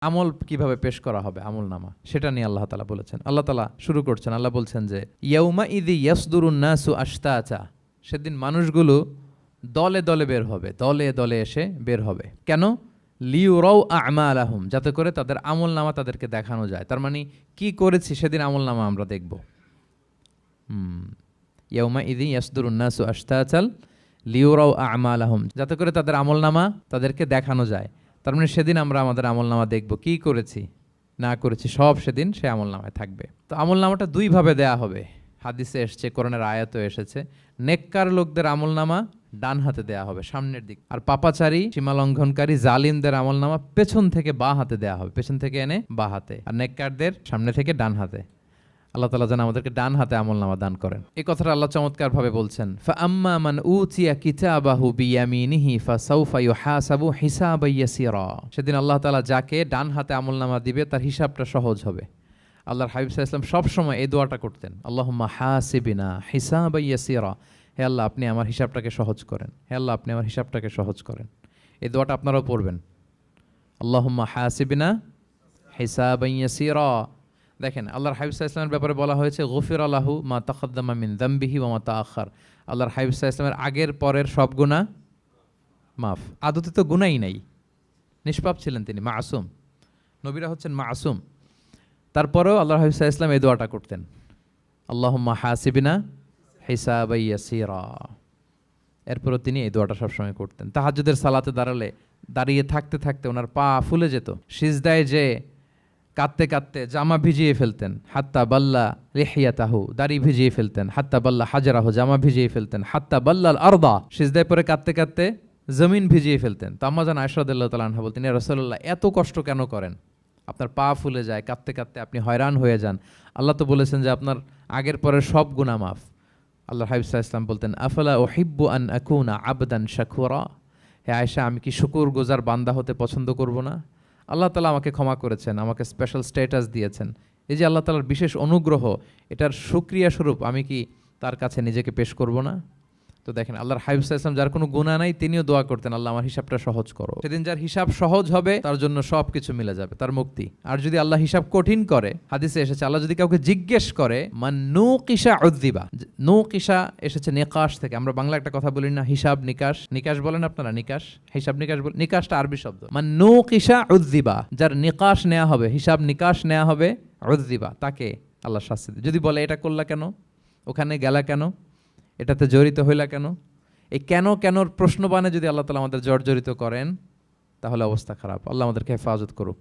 আমল কীভাবে পেশ করা হবে? আমল নামা। সেটা নিয়ে আল্লাহ তালা বলেছেন। আল্লাহ তালা শুরু করছেন। আল্লাহ বলছেন যে ইয়ৌমা ইদি ইয়াসদুরুন্নাসু আশতাচা সেদিন মানুষগুলো দলে দলে বের হবে। দলে দলে এসে বের হবে। কেন? লিউরাও আমা আলাহুম যাতে করে তাদের আমল নামা তাদেরকে দেখানো যায়। তার মানে কি করেছি সেদিন আমল নামা আমরা দেখব। ইয়ৌমা ইদি ইয়াসদুরুন্নাসু আশতাচাল লিউরাও আমা আলাহম যাতে করে তাদের আমল নামা তাদেরকে দেখানো যায়। তার মানে সেদিন আমরা আমাদের আমল নামা দেখব, কি করেছি, না করেছি, সব সেদিন সে আমল নামায় থাকবে। তো আমল নামাটা দুইভাবে দেয়া হবে। হাদিসে এসছে, কোরআনের আয়াতও এসেছে, নেককার লোকদের আমল নামা ডান হাতে দেয়া হবে, সামনের দিক। আর পাপাচারী সীমা লঙ্ঘনকারী জালিমদের আমল নামা পেছন থেকে বা হাতে দেয়া হবে, পেছন থেকে এনে বা হাতে। আর নেককারদের সামনে থেকে ডান হাতে। আল্লাহ তালা যেন আমাদেরকে ডান হাতে আমল নামা দান করেন। এই কথাটা আল্লাহ চমৎকার ভাবে বলছেন মান ইউহাসাবু হিসাবান ইয়াসিরা। সেদিন আল্লাহ তাআলা যাকে ডান হাতে আমল নামা দিবে, তার হিসাবটা সহজ হবে। আল্লাহর হাবিব আলাইহি সব সময় এই দোয়াটা করতেন, আল্লাহুম্মা হাসিবিনা হিসাবান ইয়াসিরা। হে আল্লাহ, আপনি আমার হিসাবটাকে সহজ করেন। হে আল্লাহ, আপনি আমার হিসাবটাকে সহজ করেন। এই দোয়াটা আপনারাও পড়বেন, আল্লাহুম্মা হাসিবিনা হিসাবান ইয়াসিরা। দেখেন, আল্লাহর হাবিব ইসলামের ব্যাপারে বলা হয়েছে, গফির আল্লাহু মা তখদ্দামা মিন দাম্বিহি ওয়া মা তাআখার। আল্লাহর হাবিব ইসলামের আগের পরের সব গুনাহ মাফ। আদতে তো গুনাই নাই। নিষ্পাপ ছিলেন তিনি, মাসুম। নবীরা হচ্ছেন মা আসুম তারপরেও আল্লাহ হাবিব ইসলাম এই দোয়াটা করতেন। আল্লাহুম্মা হাসিবিনা হিসাব ইয়াসিরা। এরপরও তিনি এই দোয়াটা সবসময় করতেন। তাহাজ্জুদের সালাতে দাঁড়ালে, দাঁড়িয়ে থাকতে থাকতে ওনার পা ফুলে যেত। সিজদায় যে কাঁদতে কাঁদতে জামা ভিজিয়ে ফেলতেন, হাত্তা বাল্লা রেহিয়াতাহু দাড়ি ভিজিয়ে ফেলতেন, হাত্তা বাল্লা হাজারাহু, জামা ভিজিয়ে ফেলতেন, হাত্তা বাল্লাল আরদা, সিজদায় পরে কাঁদতে কাঁদতে জমিন ভিজিয়ে ফেলতেন। তো আম্মাজান আয়সাদুল্লাহ তালাহা বলতেন রসল্লাহ এত কষ্ট কেন করেন? আপনার পা ফুলে যায়, কাঁদতে কাঁদতে আপনি হয়রান হয়ে যান। আল্লাহ তো বলেছেন যে, আপনার আগের পরের সব গুণা মাফ। আল্লাহ হাবিবসা ইসলাম বলতেন, আফলা হিব্বু আন আকুনা আবদান শাকুরা? হে আয়সা আমি কি শুকুর গোজার বান্দা হতে পছন্দ করব না? আল্লাহ তালা আমাকে ক্ষমা করেছেন, আমাকে স্পেশাল স্ট্যাটাস দিয়েছেন। এই যে আল্লাহ তালার বিশেষ অনুগ্রহ, এটার সুক্রিয়া স্বরূপ আমি কি তার কাছে নিজেকে পেশ করব না? তো দেখেন, আল্লাহর হাবিব ইসলাম যার কোনো গুণা নাই, তিনিও দোয়া করতেন, আল্লাহ, আমার হিসাবটা সহজ করো। সেদিন যার হিসাব সহজ হবে, তার জন্য সব কিছু মিলে যাবে, তার মুক্তি। আর যদি আল্লাহ হিসাব কঠিন করে, হাদিসে এসেছে, আল্লাহ যদি কাউকে জিজ্ঞেস করে, মান নু কিসা উদ্দিবা নু কিসা এসেছে নিকাশ থেকে। আমরা বাংলা একটা কথা বলি না, হিসাব নিকাশ। নিকাশ বলেন আপনারা, নিকাশ? হিসাব নিকাশ নিকাশটা আরবি শব্দ। মান নু কিসা উদ্দিবা যার নিকাশ নেওয়া হবে, হিসাব নিকাশ নেওয়া হবে উদ্দিবা তাকে আল্লাহ শাস্তি। যদি বলে, এটা করলা কেন? ওখানে গেলা কেন? এটাতে জড়িত হইলা কেন? এই কেন, কেনর প্রশ্নবানে যদি আল্লাহ তালা আমাদের জর্জরিত করেন, তাহলে অবস্থা খারাপ। আল্লাহ আমাদেরকে হেফাজত করুক।